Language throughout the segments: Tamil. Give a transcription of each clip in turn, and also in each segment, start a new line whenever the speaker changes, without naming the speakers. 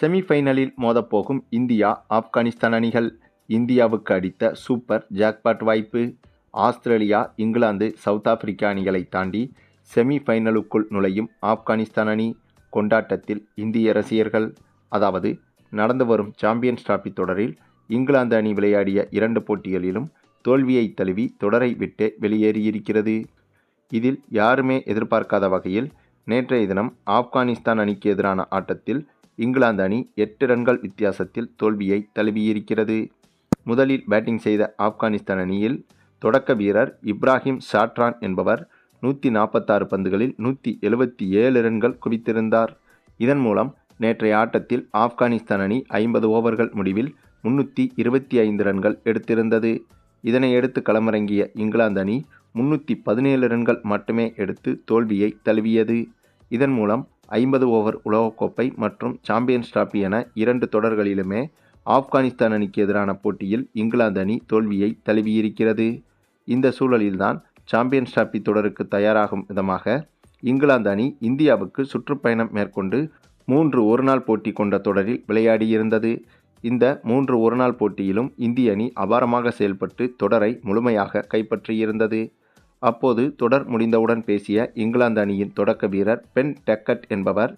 செமிஃபைனலில் மோதப்போகும் இந்தியா ஆப்கானிஸ்தான் அணிகள் இந்தியாவுக்கு அடித்த சூப்பர் ஜாக்பாட் வாய்ப்பு. ஆஸ்திரேலியா இங்கிலாந்து சவுத் ஆப்பிரிக்கா அணிகளை தாண்டி செமிஃபைனலுக்குள் நுழையும் ஆப்கானிஸ்தான் அணி கொண்டாட்டத்தில் இந்திய ரசிகர்கள் அதாவது நடந்து வரும் சாம்பியன்ஸ் டிராபி தொடரில் இங்கிலாந்து அணி விளையாடிய இரண்டு போட்டிகளிலும் தோல்வியை தழுவி தொடரை விட்டு வெளியேறியிருக்கிறது. இதில் யாருமே எதிர்பார்க்காத வகையில் நேற்றைய தினம் ஆப்கானிஸ்தான் அணிக்கு எதிரான ஆட்டத்தில் இங்கிலாந்து அணி எட்டு ரன்கள் வித்தியாசத்தில் தோல்வியை தழுவியிருக்கிறது. முதலில் பேட்டிங் செய்த ஆப்கானிஸ்தான் அணியில் தொடக்க வீரர் இப்ராஹிம் ஷாட்ரான் என்பவர் நூற்றி நாற்பத்தாறு பந்துகளில் நூற்றி எழுபத்தி ஏழு ரன்கள் குவித்திருந்தார். இதன் மூலம் நேற்றைய ஆட்டத்தில் ஆப்கானிஸ்தான் அணி ஐம்பது ஓவர்கள் முடிவில் முன்னூற்றி இருபத்தி ஐந்து ரன்கள் எடுத்திருந்தது. இதனை எடுத்து களமிறங்கிய இங்கிலாந்து அணி முன்னூற்றி பதினேழு ரன்கள் மட்டுமே எடுத்து தோல்வியை தழுவியது. இதன் மூலம் ஐம்பது ஓவர் உலகக்கோப்பை மற்றும் சாம்பியன்ஸ் டிராபி என இரண்டு தொடர்களிலுமே ஆப்கானிஸ்தான் அணிக்கு எதிரான போட்டியில் இங்கிலாந்து அணி தோல்வியை தழுவியிருக்கிறது. இந்த சூழலில்தான் சாம்பியன்ஸ் டிராபி தொடருக்கு தயாராகும் விதமாக இங்கிலாந்து அணி இந்தியாவுக்கு சுற்றுப்பயணம் மேற்கொண்டு மூன்று ஒருநாள் போட்டி கொண்ட தொடரில் விளையாடியிருந்தது. இந்த மூன்று ஒருநாள் போட்டியிலும் இந்திய அணி அபாரமாக செயல்பட்டு தொடரை முழுமையாக கைப்பற்றியிருந்தது. அப்போது தொடர் முடிந்தவுடன் பேசிய இங்கிலாந்து அணியின் தொடக்க வீரர் பென் டெக்கட் என்பவர்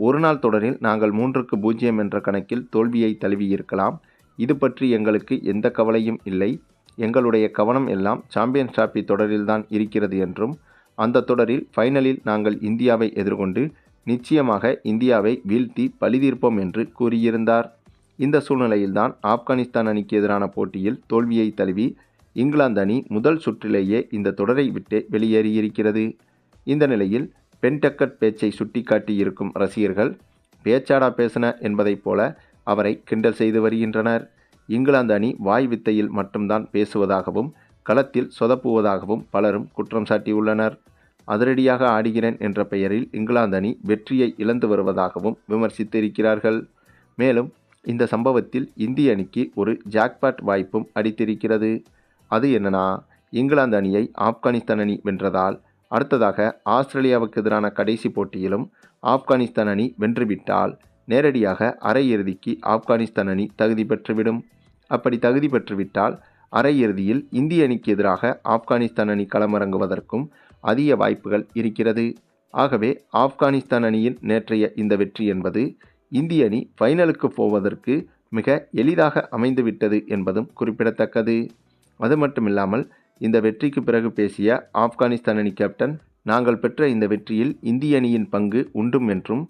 ஒருநாள் தொடரில் நாங்கள் மூன்றுக்கு பூஜ்ஜியம் என்ற கணக்கில் தோல்வியை தழுவியிருக்கலாம். இது பற்றி எங்களுக்கு எந்த கவலையும் இல்லை. எங்களுடைய கவனம் எல்லாம் சாம்பியன் டிராபி தொடரில்தான் இருக்கிறது என்றும் அந்த தொடரில் ஃபைனலில் நாங்கள் இந்தியாவை எதிர்கொண்டு நிச்சயமாக இந்தியாவை வீழ்த்தி பழிதீர்ப்போம் என்று கூறியிருந்தார். இந்த சூழ்நிலையில்தான் ஆப்கானிஸ்தான் அணிக்கு எதிரான போட்டியில் தோல்வியை தழுவி இங்கிலாந்து அணி முதல் சுற்றிலேயே இந்த தொடரை விட்டு வெளியேறியிருக்கிறது. இந்த நிலையில் பென்டக்கட் பேச்சை சுட்டிக்காட்டியிருக்கும் ரசிகர்கள் பேச்சாடா பேசின என்பதைப் போல அவரை கிண்டல் செய்து வருகின்றனர். இங்கிலாந்து அணி வாய் வித்தையில் மட்டும்தான் பேசுவதாகவும் களத்தில் சொதப்புவதாகவும் பலரும் குற்றம் சாட்டியுள்ளனர். அதிரடியாக ஆடுகிறேன் என்ற பெயரில் இங்கிலாந்து அணி வெற்றியை இழந்து வருவதாகவும் விமர்சித்திருக்கிறார்கள். மேலும் இந்த சம்பவத்தில் இந்திய அணிக்கு ஒரு ஜாக்பாட் வாய்ப்பும் அடித்திருக்கிறது அது என்னன்னா இங்கிலாந்து அணியை ஆப்கானிஸ்தான் அணி வென்றதால் அடுத்ததாக ஆஸ்திரேலியாவுக்கு எதிரான கடைசி போட்டியிலும் ஆப்கானிஸ்தான் அணி வென்றுவிட்டால் நேரடியாக அரையிறுதிக்கு ஆப்கானிஸ்தான் அணி தகுதி பெற்றுவிடும். அப்படி தகுதி பெற்றுவிட்டால் அரையிறுதியில் இந்திய அணிக்கு எதிராக ஆப்கானிஸ்தான் அணி களமிறங்குவதற்கும் அதிக வாய்ப்புகள் இருக்கிறது. ஆகவே ஆப்கானிஸ்தான் அணியின் நேற்றைய இந்த வெற்றி என்பது இந்திய அணி ஃபைனலுக்கு போவதற்கு மிக எளிதாக அமைந்துவிட்டது என்பதும் குறிப்பிடத்தக்கது. அது மட்டும் இல்லாமல் இந்த வெற்றிக்கு பிறகு பேசிய ஆப்கானிஸ்தான் அணி கேப்டன் நாங்கள் பெற்ற இந்த வெற்றியில் இந்திய அணியின் பங்கு உண்டும் என்றும்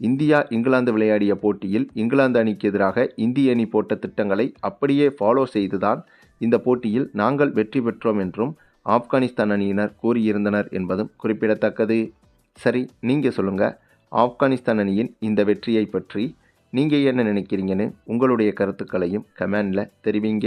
இந்தியா இங்கிலாந்து விளையாடிய போட்டியில் இங்கிலாந்து அணிக்கு எதிராக இந்திய அணி போட்ட திட்டங்களை அப்படியே ஃபாலோ செய்துதான் இந்த போட்டியில் நாங்கள் வெற்றி பெற்றோம் என்றும் ஆப்கானிஸ்தான் அணியினர் கூறியிருந்தனர் என்பதும் குறிப்பிடத்தக்கது. சரி நீங்கள் சொல்லுங்கள் ஆப்கானிஸ்தான் அணியின் இந்த வெற்றியை பற்றி நீங்கள் என்ன நினைக்கிறீங்கன்னு உங்களுடைய கருத்துக்களையும் கமெண்டில் தெரிவிங்க.